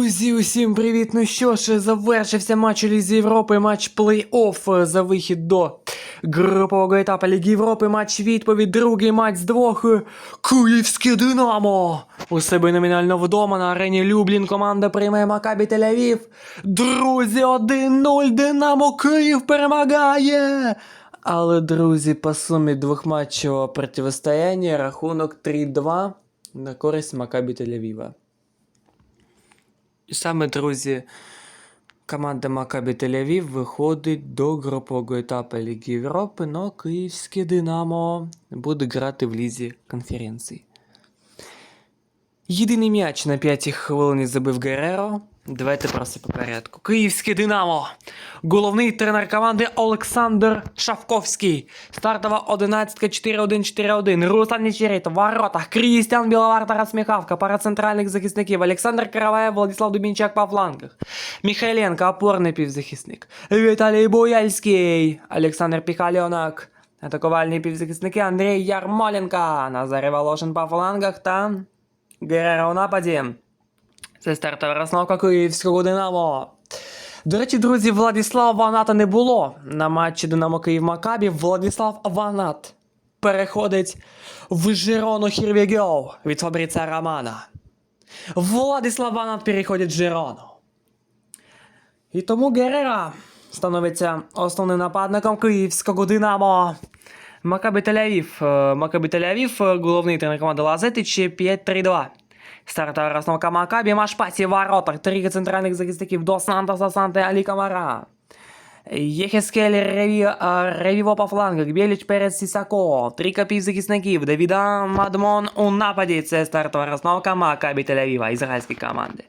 Друзі, усім привіт! Ну що ж, завершився матч у Лізі Європи, матч плей-офф за вихід до групового етапу Ліги Європи, матч відповідь, другий матч з двох. Київське Динамо! У себе номінально вдома на арені Люблін команда приймає Макабі Тель-Авів. Друзі, 1-0 Динамо Київ перемагає! Але, друзі, по сумі двохматчевого протистояння рахунок 3-2 на користь Макабі Тель-Авіва. І саме, друзі, команда Макабі Тель-Авів виходить до групового етапу Ліги Європи, но київське Динамо буде грати в лізі конференції. Єдиний м'яч на п'ятій хвилині забив Гереро. Давайте просто по порядку. Київське Динамо. Головний тренер команди Олександр Шавковський. Стартова 11 4-1-4-1. Руслан Нечерет в воротах. Крістіан Біловар, Тарас Міхавка. Пара центральних захисників. Олександр Караваєв, Владислав Дубінчак по флангах. Михайленко, опорний півзахисник. Віталій Буяльський. Олександр Піхальонок. Атакувальні півзахисники Андрій Ярмоленко. Назарій Волошин по флангах та Гереро у нападі. Це стартова розновка київського Динамо. До речі, друзі, Владислава Ваната не було на матчі Динамо Київ Макабі. Владислав Ванат переходить в Жирону Хірвігьов від Фабріца Романа. Владислав Ванат переходить в Жирону. І тому Герера становиться основним нападником київського Динамо. Макабі Тель-Авів. Е, Макабі Тель-Авів, е, головний тренер команди Лазетич 5-3-2. Стартова розновка Макабі, Машпаті в воротах, три центральних захисників до Сантоса Санте Алі Камара. Єхескель Реві, Ревіво по флангах, Біліч Перець Сісако, три копій захисників, Давіда Мадмон у нападі. Це стартова розновка Макабі Тель-Авіва, ізраїльської команди.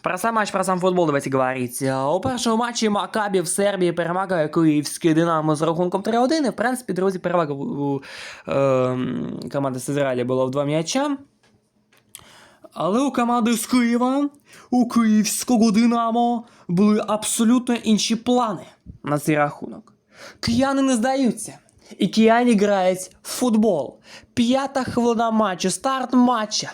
Про сам матч, про сам футбол давайте говорить. Е, У першому матчі Макабі в Сербії перемагає київське Динамо з рахунком 3-1. І, в принципі, друзі, перевага у, у е, команди з Ізраїля була в два м'яча. Але у команди з Києва, у київського Динамо, були абсолютно інші плани на цей рахунок. Кияни не здаються. І кияни грають в футбол. П'ята хвилина матчу, старт матча.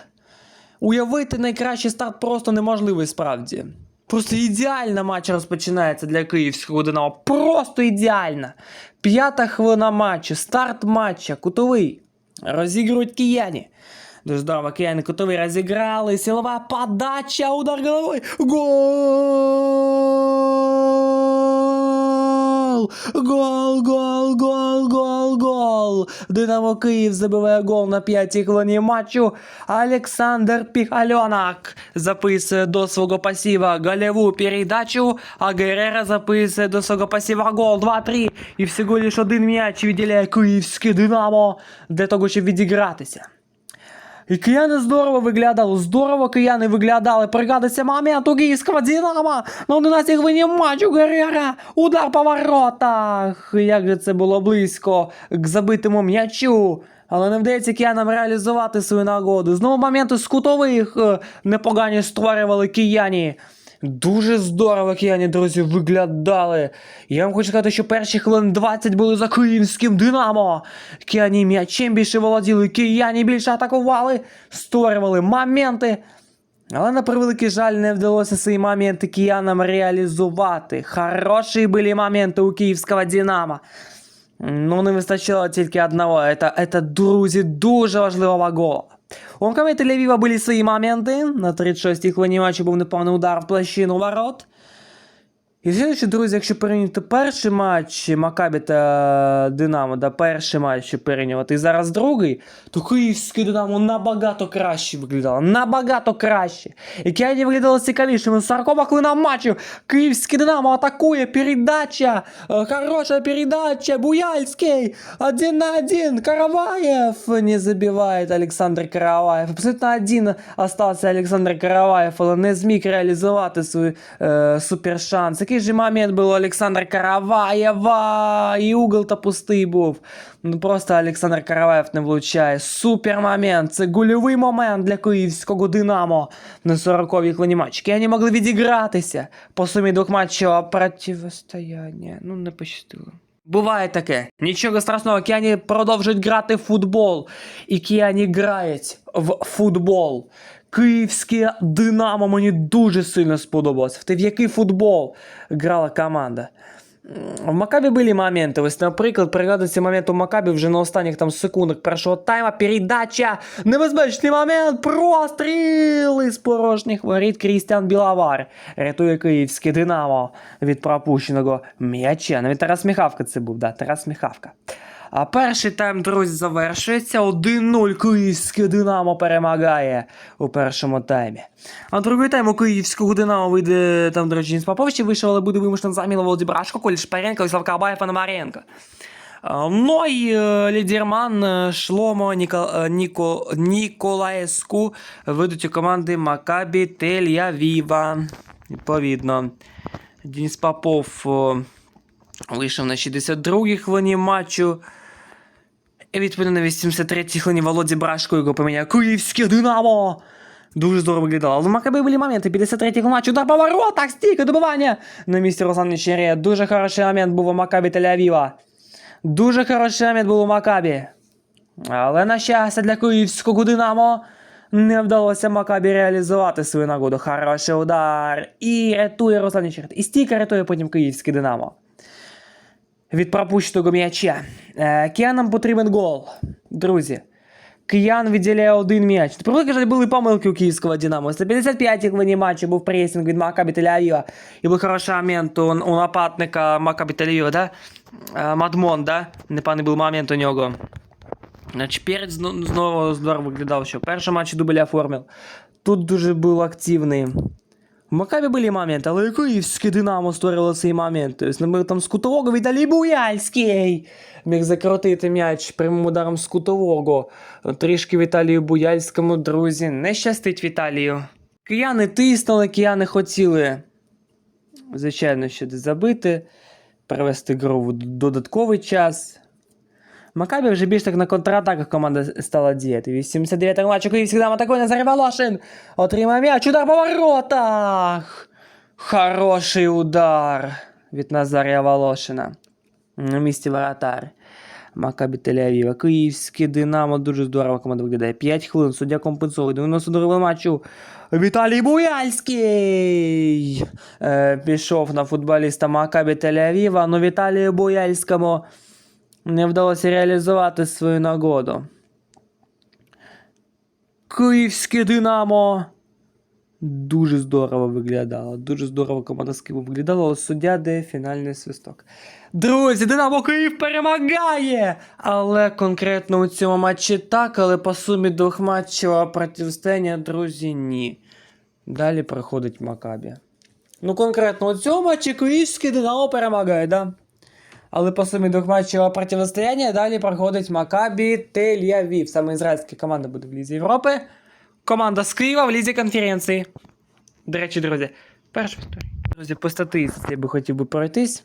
Уявити найкращий старт просто неможливо справді. Просто ідеально матч розпочинається для київського Динамо. Просто ідеально. П'ята хвилина матчу, старт матча, кутовий. Розігрують кияні. Дуже здорово, кияни кутовий розіграли. Силова подача, удар головою. Гол! Гол, гол, гол, гол, гол. Динамо Київ забиває гол на п'ятій хвилині матчу. Олександр Піхальонок записує до свого пасіва голеву передачу, а Герера записує до свого пасіва гол 2-3. І всього лиш один м'яч відділяє київське Динамо для того, щоб відігратися. І кияни здорово виглядали, здорово кияни виглядали. Пригадується момент у київського Динамо на 11 хвилині матчу Герера. Удар по воротах. Як же це було близько к забитому м'ячу. Але не вдається киянам реалізувати свою нагоду. Знову моменти з кутових е, непогані створювали кияні. Дуже здорово кияні, друзі, виглядали. Я вам хочу сказати, що перші хвилин 20 були за київським Динамо. Кияні м'ячем більше володіли, кияні більше атакували, створювали моменти. Але на превеликий жаль, не вдалося ці моменти киянам реалізувати. Хороші були моменти у київського Динамо. Ну, не вистачило тільки одного. Это друзі, дуже важливого гола. У Мкамі Тель-Авіва були свої моменти. На 36-й хвилині матчу був непевний удар в площину ворот. І слідуючи, друзі, якщо порівняти перший матч Макабі та Динамо, да, перший матч що порівнювати, і зараз другий, то київське Динамо набагато краще виглядало. Набагато краще. І Кіані виглядало цікавішими. 40 хвилина матчу. Київське Динамо атакує. Передача. Е, Хороша передача. Буяльський. Один на один. Караваєв не забиває Олександр Караваєв. Абсолютно один остався Олександр Караваєв, але не зміг реалізувати свій е, супершанс. Який же момент був у Олександра Караваєва. І угол то пустий був. Ну просто Олександр Караваєв не влучає. Супер момент. Це гольовий момент для київського Динамо на 40-й хвилині матчу. Вони могли відігратися по сумі двох матчів протистояння. Ну, не пощастило. Буває таке. Нічого страшного, Кіані продовжують грати в футбол. І Кіані грають в футбол. Київське Динамо мені дуже сильно сподобалось. В який футбол грала команда. В Макабі були моменти. Ось, наприклад, пригадується момент у Макабі вже на останніх там секундах першого тайма. Передача. Небезпечний момент. Простріл із порожніх воріт Крістіан Білавар. Рятує київське Динамо від пропущеного м'яча. Навіть Тарас Міхавка це був, да, Тарас Міхавка. А перший тайм, друзі, завершується. 1-0 київське Динамо перемагає у першому таймі. А другий тайм у київського Динамо вийде там, до речі, Денис вийшов, але буде вимушено заміна Володимирашко, Коль Шпаренко і Славка Абаєв Пономаренко. Ну і е, лідерман е, Шломо Ніко, е, Ніко, Ніколаєску ведуть у команди Макабі Тель-Авіва. Відповідно, Денис Попов вийшов на 62-й хвилині матчу. І відповідно на 83-й хвилині Володі Брашко його поміняв Київське Динамо. Дуже здорово виглядало. Але в Макабі були моменти. 53-й матч, удар по воротах, стійка, добивання. На місці Руслан Нечерія. Дуже хороший момент був у Макабі Тель-Авіва. Дуже хороший момент був у Макабі. Але, на щастя, для київського Динамо не вдалося Макабі реалізувати свою нагоду. Хороший удар. І рятує Руслан Нечерія. І стійка рятує потім київське Динамо від пропущеного м'яча. Е, Киянам потрібен гол. Друзі. Киян виділяє один м'яч. Привикли, що були помилки у київського Динамо. Ось На 55-й хвилині матчу був пресинг від Макабі Тель-Авіва. І був хороший момент у, у нападника Макабі Тель-Авіва, да? Е, Мадмон, да? Непаний був момент у нього. Значить, перед зно- знову здорово виглядав, що в першому матчі дубля оформив. Тут дуже був активний. В Макабі були моменти, але київське Динамо створило цей момент. Тобто, наприклад, там з кутового Віталій Буяльський міг закрутити м'яч прямим ударом з кутового. Трішки Віталію Буяльському, друзі, не щастить Віталію. Кияни тиснули, кияни хотіли, звичайно, ще забити, привести гру в додатковий час. Макабі вже більш так на контратаках команда стала діяти. 89 матчу Київський дам атакує Назарій Волошин. Отримає м'яч, удар по воротах. Хороший удар від Назарія Волошина. На місці воротар. Макабі Тель-Авіва. Київське Динамо дуже здорово команда виглядає. 5 хвилин, суддя компенсує. 92 матчу. Віталій Буяльський е, пішов на футболіста Макабі Тель-Авіва, но Віталію Буяльському не вдалося реалізувати свою нагоду. Київське Динамо. Дуже здорово виглядало. Дуже здорово команда з Києва виглядала, але суддя де фінальний свисток. Друзі, Динамо Київ перемагає! Але конкретно у цьому матчі так, але по сумі двох матчів протистояння, друзі, ні. Далі проходить Макабі. Ну, конкретно у цьому матчі Київське Динамо перемагає, да? Але по сумі двох матчів протистояння далі проходить Макабі Тель-Авів. Саме ізраїльська команда буде в Лізі Європи. Команда з Києва в Лізі конференції. До речі, друзі, перша. Друзі, по статистиці я би хотів би пройтись.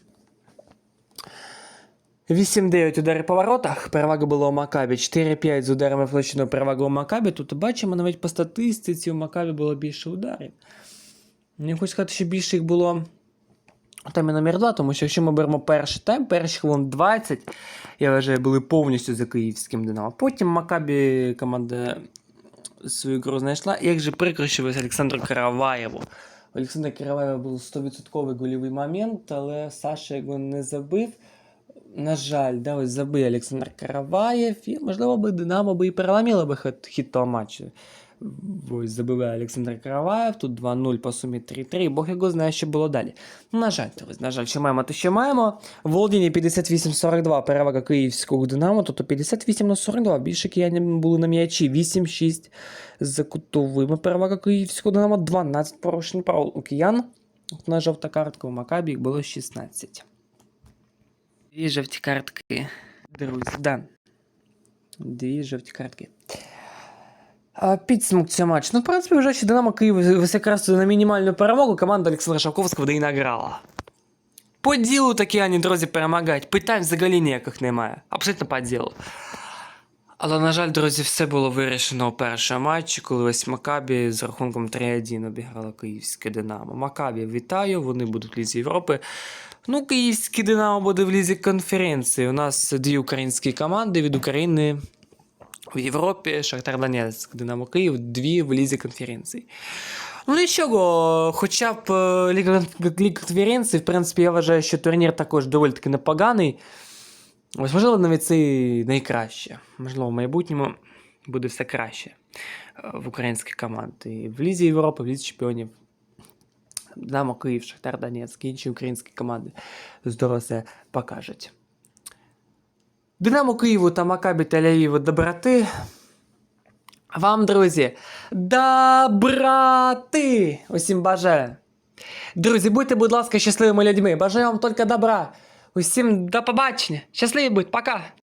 8-9 удари по воротах, перевага була у Макабі. 4-5 з ударами в площину у Макабі. Тут бачимо, навіть по статистиці у Макабі було більше ударів. Я хочу сказати, що більше їх було у таймі номер 2, тому що якщо ми беремо перший тайм, перші хвилин 20, я вважаю, були повністю за київським Динамо. Потім Макабі команда свою гру знайшла. Як же прикро, що ось Олександру Караваєву. У Олександра Караваєва був 100% гольовий момент, але Саша його не забив. На жаль, да, ось забив Олександр Караваєв, і, можливо, би Динамо би і переламіло би хід того матчу. Ось забиває Олександр Караваєв, тут 2-0 по сумі 3-3, Бог його знає, що було далі. На жаль, на жаль, що маємо, то що маємо. Володіння 58-42, перевага київського Динамо, тобто 58 на 42, більше кияни були на м'ячі, 8-6 за кутовими, перевага київського Динамо, 12 порушень правил у киян. На жовта картка у Макабі їх було 16. Дві жовті картки, друзі, да. Дві жовті картки. Підсумок цього матчу. Ну, в принципі, вже що Динамо Київ якраз на мінімальну перемогу команда Олександра Шавковського да і награла. По ділу такі ані, друзі, перемагають. Питань взагалі ніяких немає. Абсолютно по ділу. Але, на жаль, друзі, все було вирішено у першому матчі, коли ось Макабі з рахунком 3-1 обіграла київське Динамо. Макабі вітаю, вони будуть в Лізі Європи. Ну, київське Динамо буде в Лізі конференції. У нас дві українські команди від України В Європі Шахтар Донецьк, Динамо Київ, дві в лізі конференцій. Ну нічого, хоча б е, Ліга конференцій, в принципі, я вважаю, що турнір також доволі таки непоганий. Ось, можливо, навіть це найкраще. Можливо, в майбутньому буде все краще е, в українських команд. І в Лізі Європи, в Лізі Чемпіонів. Динамо Київ, Шахтар Донецьк, інші українські команди здорово себе покажуть. Динамо Києву та Макабі Тель-Авіву доброти. Вам, друзі, доброти! Усім бажаю. Друзі, будьте, будь ласка, щасливими людьми. Бажаю вам тільки добра. Усім до побачення. Щасливі будь, пока!